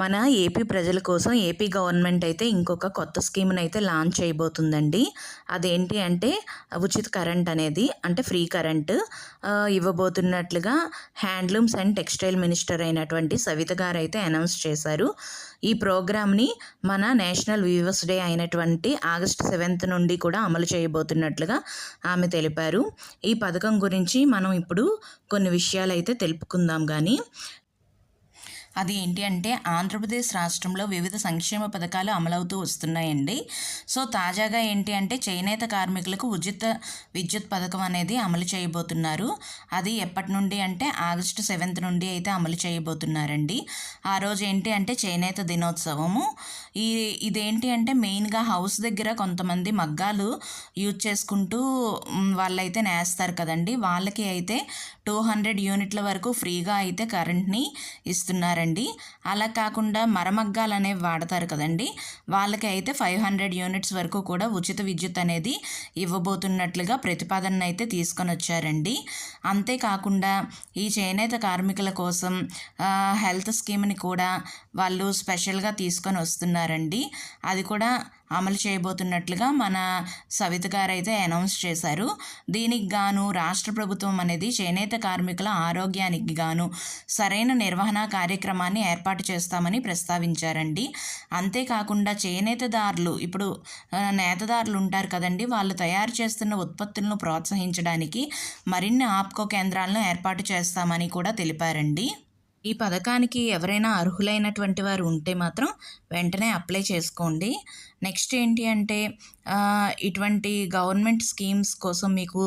మన ఏపీ ప్రజల కోసం ఏపీ గవర్నమెంట్ అయితే ఇంకొక కొత్త స్కీమ్ని అయితే లాంచ్ చేయబోతుందండి. అదేంటి అంటే ఉచిత కరెంట్ అనేది అంటే ఫ్రీ కరెంట్ ఇవ్వబోతున్నట్లుగా హ్యాండ్లూమ్స్ అండ్ టెక్స్టైల్ మినిస్టర్ అయినటువంటి సవిత గారు అయితే అనౌన్స్ చేశారు. ఈ ప్రోగ్రామ్ని మన నేషనల్ వీవర్స్ డే అయినటువంటి ఆగస్ట్ సెవెంత్ నుండి కూడా అమలు చేయబోతున్నట్లుగా ఆమె తెలిపారు. ఈ పథకం గురించి మనం ఇప్పుడు కొన్ని విషయాలు అయితే తెలుపుకుందాం కానీ అది ఏంటి అంటే ఆంధ్రప్రదేశ్ రాష్ట్రంలో వివిధ సంక్షేమ పథకాలు అమలవుతూ వస్తున్నాయండి. సో తాజాగా ఏంటి అంటే చేనేత కార్మికులకు ఉచిత విద్యుత్ పథకం అనేది అమలు చేయబోతున్నారు. అది ఎప్పటి నుండి అంటే ఆగస్టు సెవెంత్ నుండి అయితే అమలు చేయబోతున్నారండి. ఆ రోజు ఏంటి అంటే చేనేత దినోత్సవము. ఈ ఇదేంటి అంటే మెయిన్గా హౌస్ దగ్గర కొంతమంది మగ్గాలు యూజ్ చేసుకుంటూ వాళ్ళైతే నేస్తారు కదండి. వాళ్ళకి అయితే టూ హండ్రెడ్ యూనిట్ల వరకు ఫ్రీగా అయితే కరెంట్ని ఇస్తున్నారండి. వాడతారండి అలా కాకుండా మరమగ్గాలు అనేవి వాడతారు కదండి. వాళ్ళకి అయితే ఫైవ్ హండ్రెడ్ యూనిట్స్ వరకు కూడా ఉచిత విద్యుత్ అనేది ఇవ్వబోతున్నట్లుగా ప్రతిపాదన అయితే తీసుకొని వచ్చారండి. అంతేకాకుండా ఈ చేనేత కార్మికుల కోసం హెల్త్ స్కీమ్ని కూడా వాళ్ళు స్పెషల్గా తీసుకొని వస్తున్నారండి. అది కూడా అమలు చేయబోతున్నట్లుగా మన సవిత గారు అయితే అనౌన్స్ చేశారు. దీనికి గాను రాష్ట్ర ప్రభుత్వం అనేది చేనేత కార్మికుల ఆరోగ్యానికి గాను సరైన నిర్వహణ కార్యక్రమాన్ని ఏర్పాటు చేస్తామని ప్రస్తావించారండి. అంతేకాకుండా చేనేతదారులు ఇప్పుడు నేతదారులు ఉంటారు కదండి వాళ్ళు తయారు చేస్తున్న ఉత్పత్తులను ప్రోత్సహించడానికి మరిన్ని ఆప్కో కేంద్రాలను ఏర్పాటు చేస్తామని కూడా తెలిపారండి. ఈ పథకానికి ఎవరైనా అర్హులైనటువంటి వారు ఉంటే మాత్రం వెంటనే అప్లై చేసుకోండి. నెక్స్ట్ ఏంటి అంటే ఇటువంటి గవర్నమెంట్ స్కీమ్స్ కోసం మీకు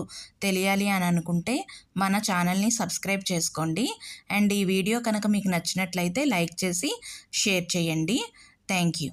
తెలియాలి అని అనుకుంటే మన ఛానల్ని సబ్స్క్రైబ్ చేసుకోండి. అండ్ ఈ వీడియో కనుక మీకు నచ్చినట్లయితే లైక్ చేసి షేర్ చేయండి. Thank you.